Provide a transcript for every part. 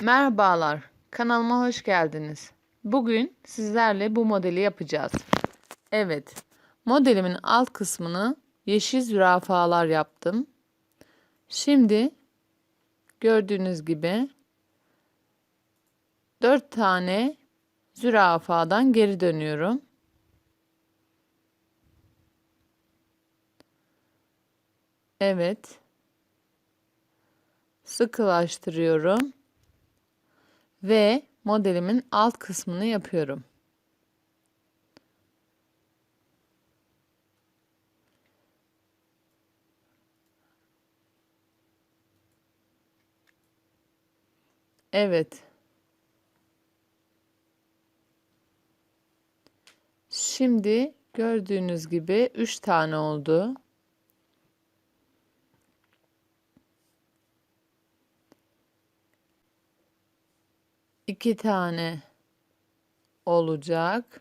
Merhabalar, kanalıma hoş geldiniz. Bugün sizlerle bu modeli yapacağız. Evet, modelimin alt kısmını yeşil zürafalar yaptım. Şimdi gördüğünüz gibi 4 tane zürafadan geri dönüyorum. Evet. Sıkılaştırıyorum ve modelimin alt kısmını yapıyorum. Evet. Şimdi gördüğünüz gibi 3 tane oldu. İki tane olacak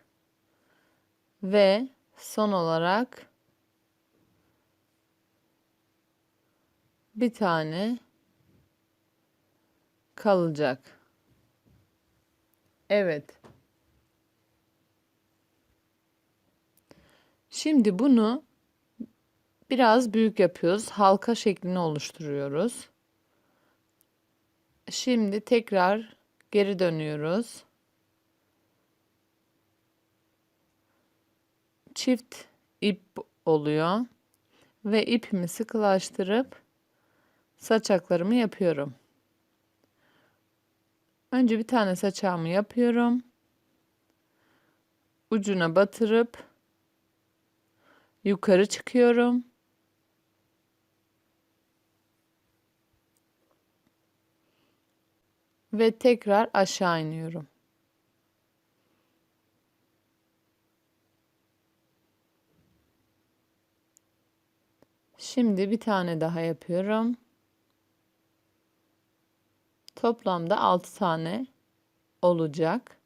ve son olarak bir tane kalacak. Evet. Şimdi bunu biraz büyük yapıyoruz. Halka şeklini oluşturuyoruz. Şimdi tekrar Geri dönüyoruz. Çift ip oluyor. Ve ipimi sıkılaştırıp saçaklarımı yapıyorum. Önce bir tane saçağımı yapıyorum. Ucuna batırıp yukarı çıkıyorum. Ve tekrar aşağı iniyorum. Şimdi bir tane daha yapıyorum. Toplamda 6 tane olacak.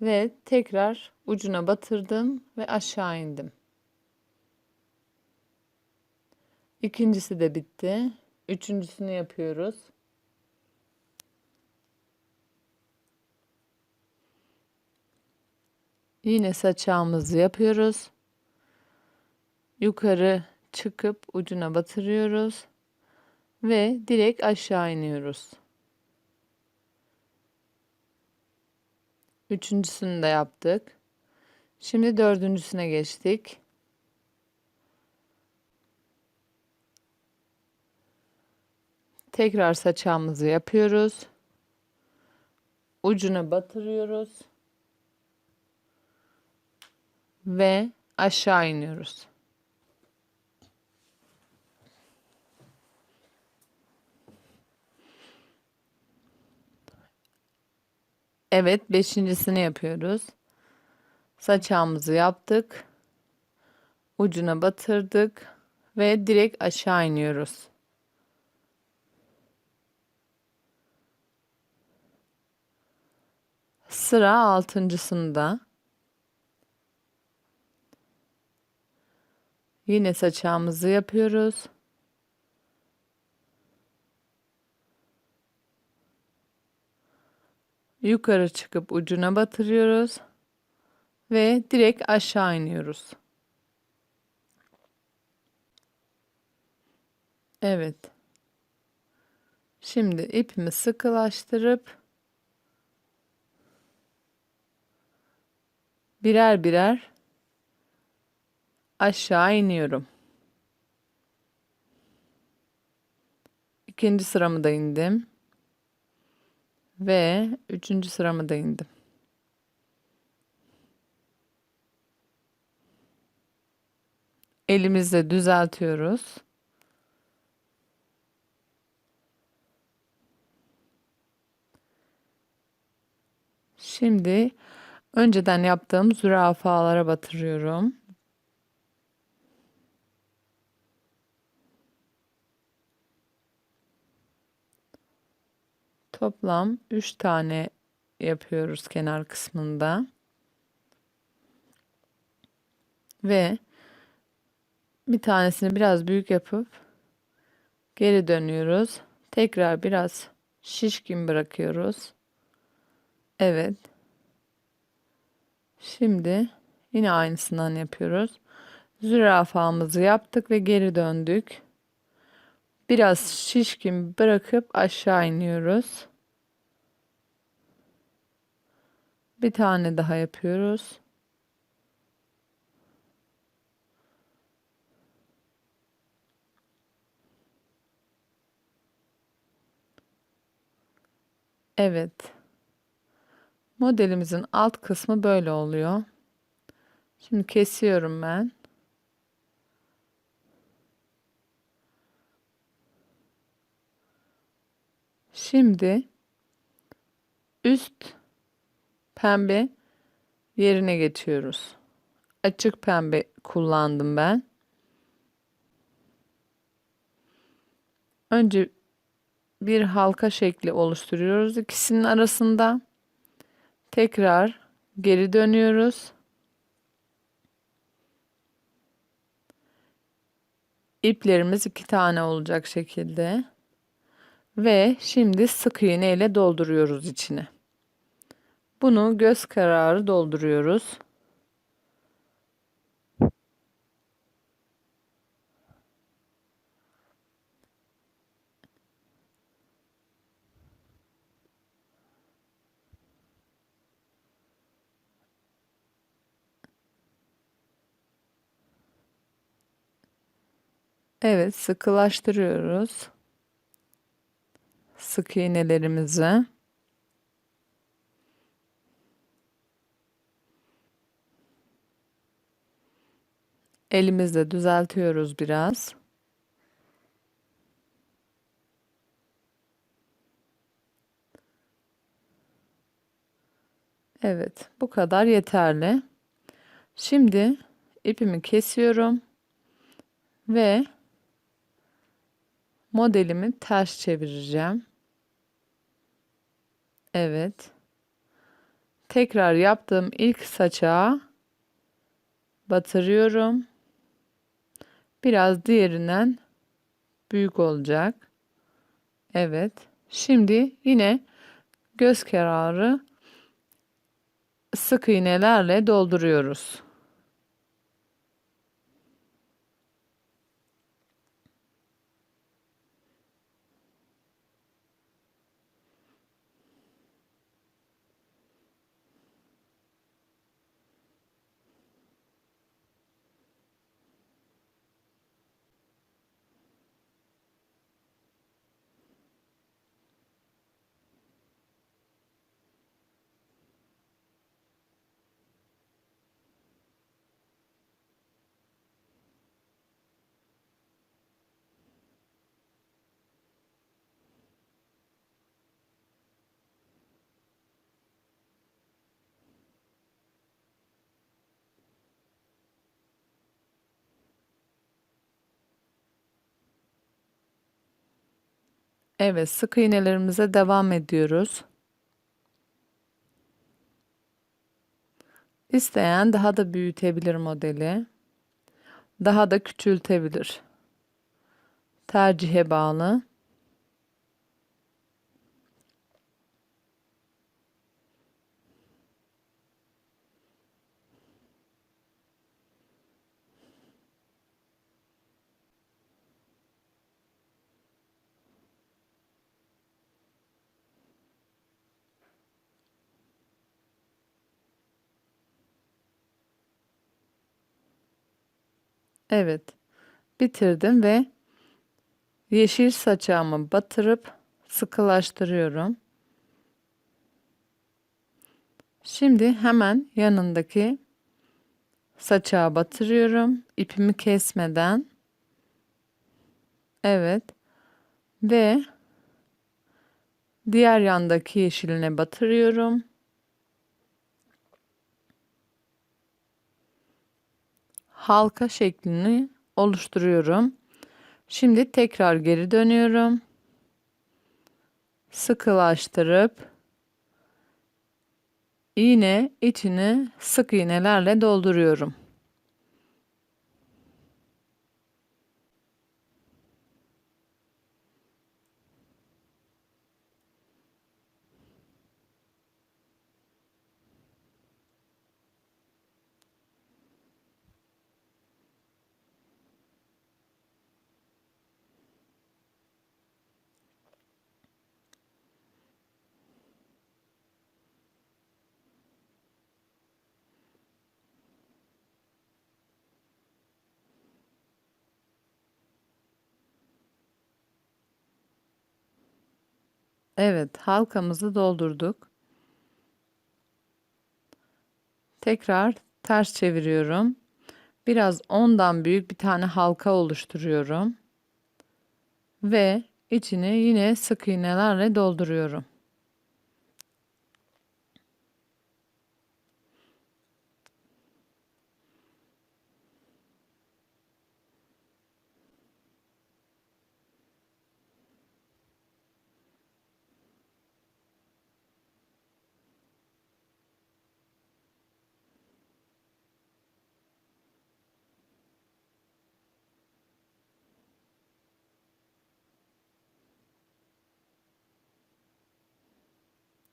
Ve tekrar ucuna batırdım ve aşağı indim. İkincisi de bitti. Üçüncüsünü yapıyoruz. Yine saçağımızı yapıyoruz. Yukarı çıkıp ucuna batırıyoruz ve direkt aşağı iniyoruz. Üçüncüsünü de yaptık. Şimdi dördüncüsüne geçtik. Tekrar saçağımızı yapıyoruz. Ucuna batırıyoruz. Ve aşağı iniyoruz. Evet, beşincisini yapıyoruz. Saçağımızı yaptık. Ucuna batırdık ve direkt aşağı iniyoruz. Sıra altıncısında. Yine saçağımızı yapıyoruz. Yukarı çıkıp ucuna batırıyoruz ve direkt aşağı iniyoruz. Evet. Şimdi ipimi sıkılaştırıp birer birer aşağı iniyorum. İkinci sıramı da indim. Ve üçüncü sıramı da indim. Elimizle düzeltiyoruz. Şimdi Önceden yaptığım zürafalara batırıyorum. Toplam 3 tane yapıyoruz kenar kısmında. Ve Bir tanesini biraz büyük yapıp geri dönüyoruz. Tekrar biraz şişkin bırakıyoruz. Evet. Şimdi yine aynısından yapıyoruz. Zürafamızı yaptık ve geri döndük. Biraz şişkin bırakıp aşağı iniyoruz. Bir tane daha yapıyoruz. Evet. Modelimizin alt kısmı böyle oluyor. Şimdi kesiyorum ben. Şimdi üst pembe yerine geçiyoruz. Açık pembe kullandım ben. Önce bir halka şekli oluşturuyoruz ikisinin arasında. Tekrar geri dönüyoruz. İplerimiz iki tane olacak şekilde. Ve şimdi sık iğne ile dolduruyoruz içine. Bunu göz kararı dolduruyoruz. Evet, sıkılaştırıyoruz. Sık iğnelerimizi. Elimizle düzeltiyoruz biraz. Evet, bu kadar yeterli. Şimdi ipimi kesiyorum ve modelimi ters çevireceğim. Evet. Tekrar yaptığım ilk saça batırıyorum. Biraz diğerinden büyük olacak. Evet. Şimdi yine göz kararı sık iğnelerle dolduruyoruz. Evet, sık iğnelerimize devam ediyoruz. İsteyen daha da büyütebilir modeli. Daha da küçültebilir. Tercihe bağlı. Evet. Bitirdim ve yeşil saçağımı batırıp sıkılaştırıyorum. Şimdi hemen yanındaki saçağı batırıyorum. ipimi kesmeden. Evet. Ve diğer yandaki yeşiline batırıyorum. Halka şeklini oluşturuyorum. Şimdi tekrar geri dönüyorum. Sıkılaştırıp iğne içini sık iğnelerle dolduruyorum. Evet, halkamızı doldurduk. Tekrar ters çeviriyorum. Biraz ondan büyük bir tane halka oluşturuyorum. Ve içini yine sık iğnelerle dolduruyorum.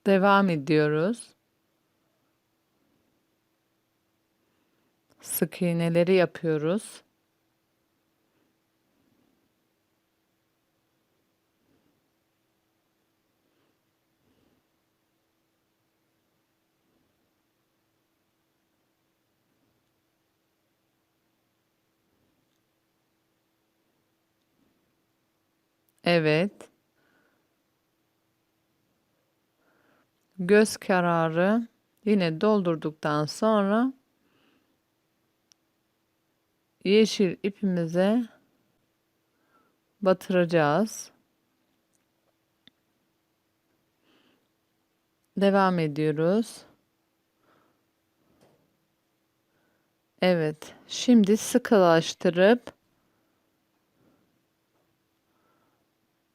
Devam ediyoruz. Sık iğneleri yapıyoruz. Evet. Göz kararı yine doldurduktan sonra yeşil ipimize batıracağız. Devam ediyoruz. Evet, şimdi sıkılaştırıp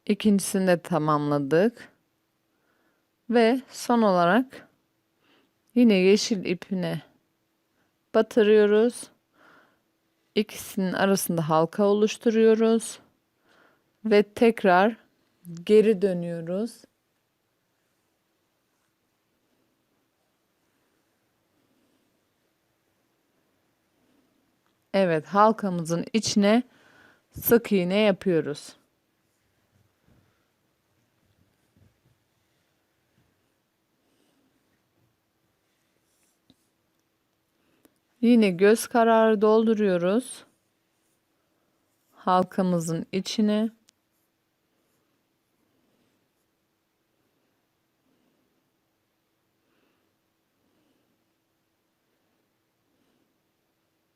ikincisini de tamamladık. Ve son olarak yine yeşil ipine batırıyoruz. İkisinin arasında halka oluşturuyoruz. Ve tekrar geri dönüyoruz. Evet, halkamızın içine sık iğne yapıyoruz. Yine göz kararı dolduruyoruz. Halkamızın içine.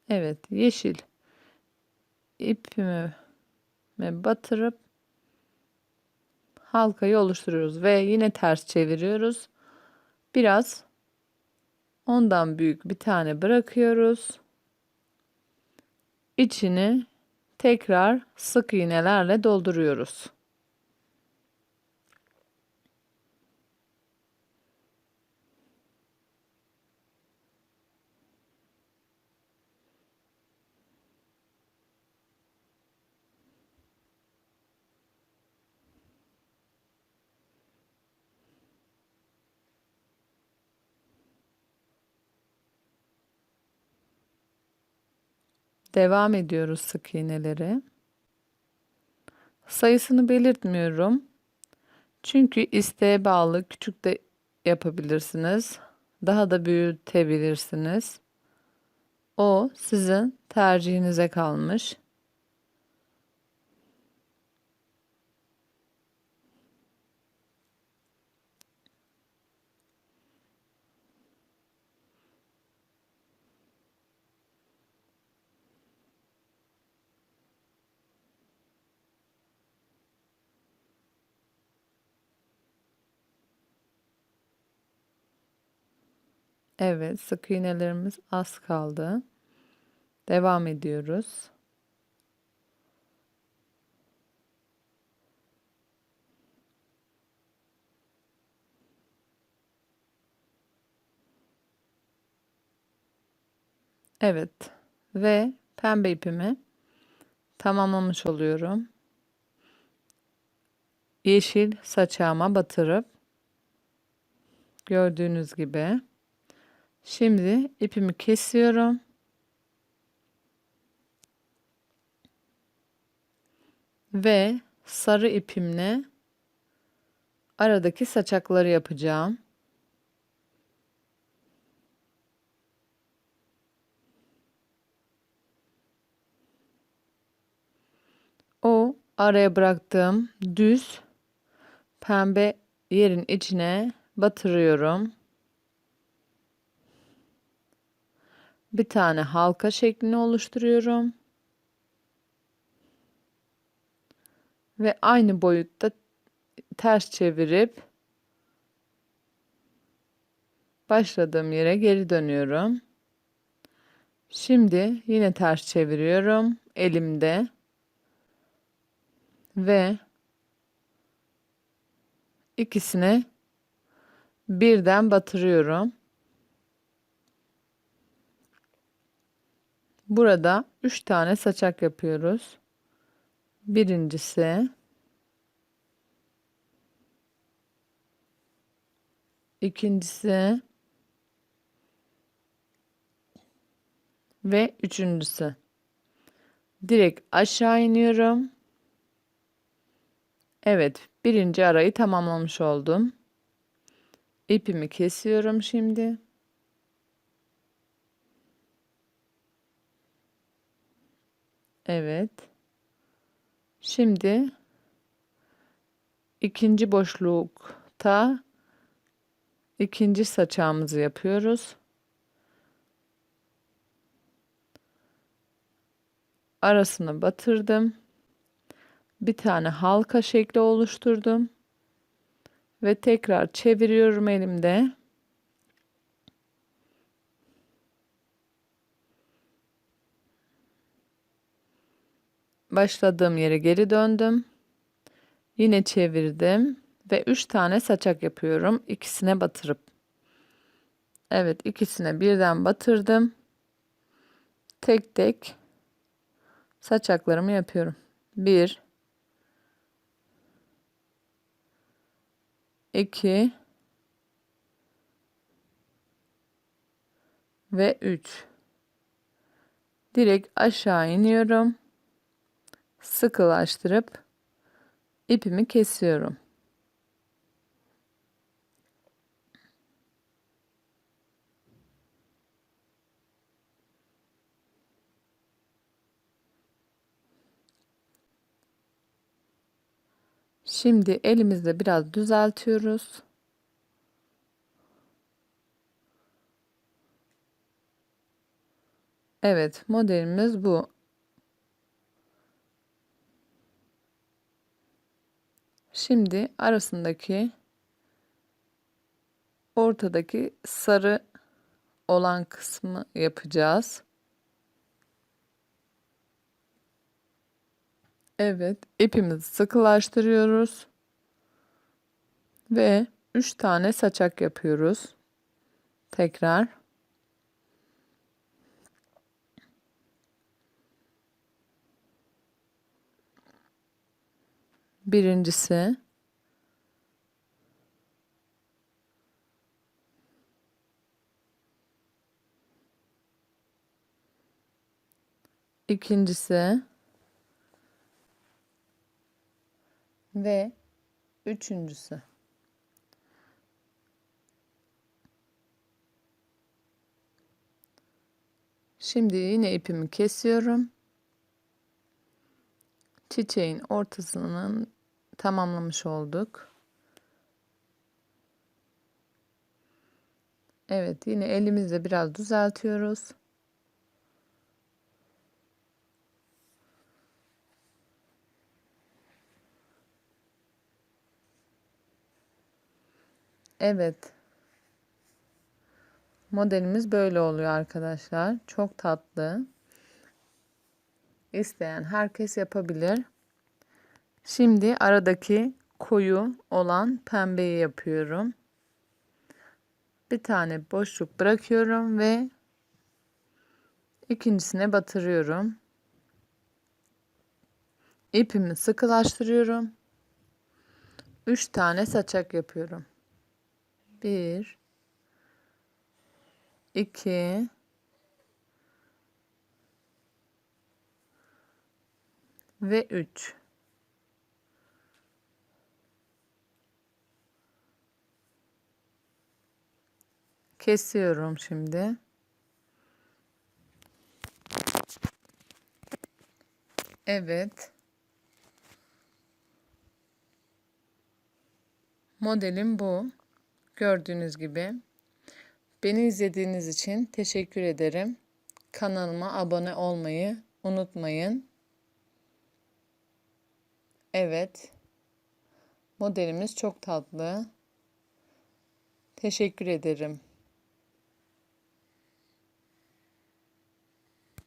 Evet, yeşil ipimi batırıp halkayı oluşturuyoruz ve yine ters çeviriyoruz. Biraz Ondan büyük bir tane bırakıyoruz. İçini tekrar sık iğnelerle dolduruyoruz. Devam ediyoruz sık iğneleri. Sayısını belirtmiyorum. Çünkü isteğe bağlı küçük de yapabilirsiniz. Daha da büyütebilirsiniz. O sizin tercihinize kalmış. Evet, sık iğnelerimiz az kaldı. Devam ediyoruz. Evet ve pembe ipimi tamamlamış oluyorum. Yeşil saçağıma batırıp gördüğünüz gibi Şimdi ipimi kesiyorum. Ve sarı ipimle aradaki saçakları yapacağım. O araya bıraktığım düz pembe yerin içine batırıyorum. Bir tane halka şeklini oluşturuyorum. Ve aynı boyutta ters çevirip başladığım yere geri dönüyorum. Şimdi yine ters çeviriyorum elimde ve ikisini birden batırıyorum. Burada 3 tane saçak yapıyoruz. Birincisi ikincisi ve üçüncüsü. Direkt aşağı iniyorum. Evet, birinci arayı tamamlamış oldum. İpimi kesiyorum şimdi. Evet. Şimdi ikinci boşlukta ikinci saçağımızı yapıyoruz. Arasını batırdım. Bir tane halka şekli oluşturdum. Ve tekrar çeviriyorum elimde. Başladığım yere geri döndüm. Yine çevirdim ve 3 tane saçak yapıyorum ikisine batırıp. Evet ikisine birden batırdım. Tek tek saçaklarımı yapıyorum. 1 2 ve 3 direkt aşağı iniyorum sıkılaştırıp ipimi kesiyorum. Şimdi elimizde biraz düzeltiyoruz. Evet, modelimiz bu. Şimdi arasındaki ortadaki sarı olan kısmı yapacağız. Evet, ipimizi sıkılaştırıyoruz. Ve 3 tane saçak yapıyoruz. Tekrar. Birincisi ikincisi ve üçüncüsü. Şimdi yine ipimi kesiyorum. Çiçeğin ortasının tamamlamış olduk. Evet yine elimizle biraz düzeltiyoruz. Evet. Modelimiz böyle oluyor arkadaşlar. Çok tatlı. İsteyen herkes yapabilir. Şimdi aradaki koyu olan pembeyi yapıyorum. Bir tane boşluk bırakıyorum ve ikincisine batırıyorum. İpimi sıkılaştırıyorum. 3 tane saçak yapıyorum. 1 2 ve 3 kesiyorum şimdi. Evet. Modelim bu. Gördüğünüz gibi. Beni izlediğiniz için teşekkür ederim. Kanalıma abone olmayı unutmayın. Evet. Modelimiz çok tatlı. Teşekkür ederim.